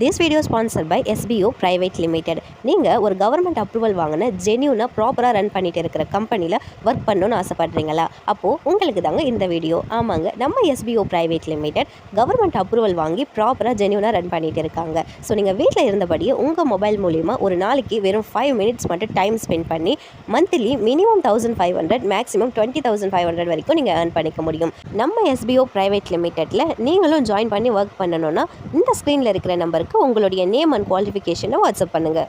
This video sponsor by SPO private limited நீங்கள் ஒரு government approval வாங்கின ஜென்யூனாக ப்ராப்பராக ரன் பண்ணிட்டு இருக்கிற கம்பெனியில் ஒர்க் பண்ணணும்னு ஆசைப்படுறீங்களா? அப்போது உங்களுக்கு தாங்க இந்த வீடியோ ஆமாங்க நம்ம SPO private limited government approval வாங்கி ப்ராப்பராக ஜென்யூனாக ரன் பண்ணிட்டு இருக்காங்க. ஸோ நீங்கள் வீட்டில் இருந்தபடியே உங்கள் மொபைல் மூலிமா ஒரு நாளைக்கு வெறும் ஃபைவ் மினிட்ஸ் மட்டும் டைம் ஸ்பெண்ட் பண்ணி monthly minimum thousand five hundred maximum twenty thousand five hundred வரைக்கும் நீங்கள் ஏர்ன் பண்ணிக்க முடியும். நம்ம எஸ்பிஓ ப்ரைவேட் லிமிடெட்டில் நீங்களும் ஜாயின் பண்ணி ஒர்க் பண்ணணும்னா இந்த ஸ்க்ரீனில் இருக்கிற நம்பருக்கு உங்களுடைய நேம் அண்ட் குவாலிஃபிகேஷனை வாட்ஸ்அப் பண்ணுங்கள்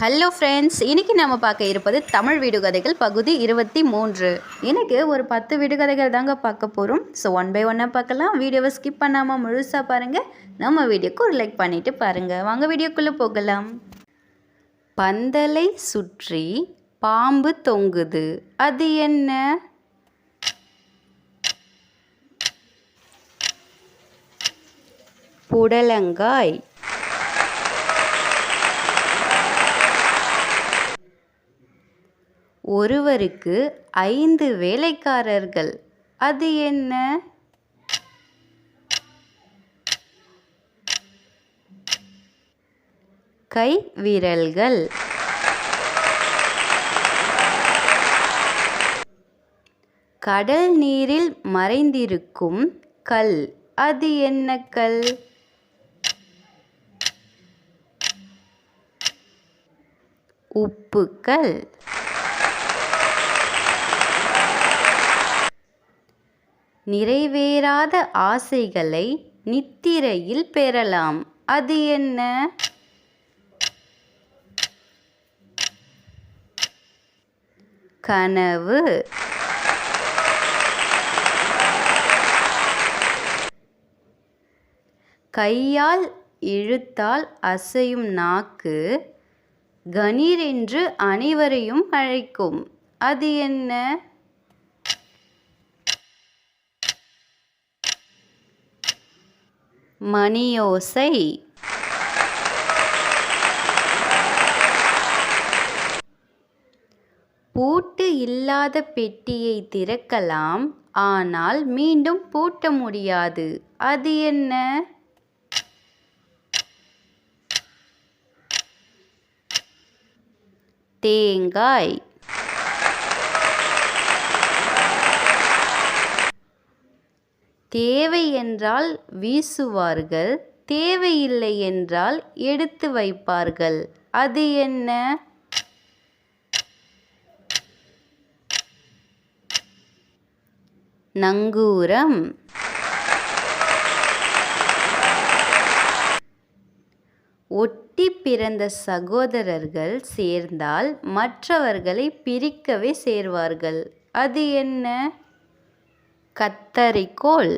ஹலோ ஃப்ரெண்ட்ஸ் இன்னைக்கு நம்ம பார்க்க இருப்பது தமிழ் வீடுகதைகள் பகுதி இருபத்தி மூன்று. எனக்கு ஒரு பத்து வீடுகதைகள் தாங்க பார்க்க போகிறோம் ஸோ ஒன் பை ஒன்னாக பார்க்கலாம். வீடியோவை ஸ்கிப் பண்ணாமல் முழுசாக பாருங்கள் நம்ம வீடியோக்கு ஒரு லைக் பண்ணிவிட்டு பாருங்கள் வாங்க வீடியோக்குள்ளே போகலாம். பந்தலை சுற்றி பாம்பு தொங்குது. அது என்ன? புடலங்காய். ஒருவருக்கு ஐந்து வேலைக்காரர்கள். அது என்ன? கை விரல்கள். கடல் நீரில் மறைந்திருக்கும் கல். அது என்ன கல்? உப்புக்கள் நிறைவேறாத ஆசைகளை நித்திரையில் பெறலாம். அது என்ன? கனவு. கையால் இழுத்தால் அசையும் நாக்கு கணீரென்று அனைவரையும் அழைக்கும். அது என்ன? மணியோசை. பூட்டு இல்லாத பெட்டியை திறக்கலாம் ஆனால் மீண்டும் பூட்ட முடியாது. அது என்ன? தேங்காய். தேவை என்றால் வீசுவார்கள் தேவையில்லை என்றால் எடுத்து வைப்பார்கள். அது என்ன? நங்கூரம். ஒட்டி பிறந்த சகோதரர்கள் சேர்ந்தால் மற்றவர்களை பிரிக்கவே சேர்வார்கள். அது என்ன? கத்தரிக்கோல்.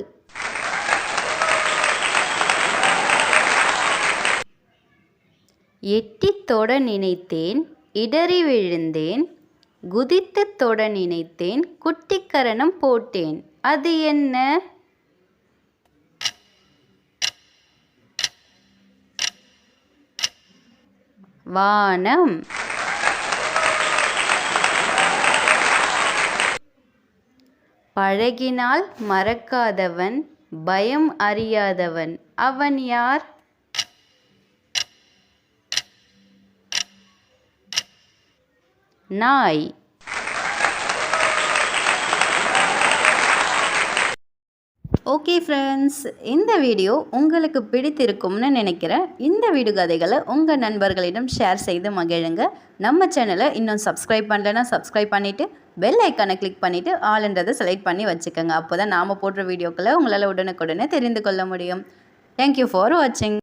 எட்டித் தொட நினைத்தேன் இடறி விழுந்தேன். குதித்து தொட நினைத்தேன் குட்டிக்கரணம் போட்டேன். அது என்ன? வானம். பழகினால் மறக்காதவன் பயம் அறியாதவன். அவன் யார்? நாய். ஓகே ஃப்ரெண்ட்ஸ் இந்த வீடியோ உங்களுக்கு பிடித்திருக்கும்னு நினைக்கிறேன். இந்த விடுகதைகளை உங்கள் நண்பர்களிடம் ஷேர் செய்து மகிழுங்க. நம்ம சேனலை இன்னும் சப்ஸ்கிரைப் பண்ணலைன்னா சப்ஸ்கிரைப் பண்ணிவிட்டு பெல் ஐக்கானை கிளிக் பண்ணிவிட்டு ஆளுன்றதை செலக்ட் பண்ணி வச்சுக்கோங்க. அப்போ தான் நாம் போடுற வீடியோக்களை உங்களால் உடனுக்குடனே தெரிந்து கொள்ள முடியும். தேங்க்யூ ஃபார் வாட்சிங்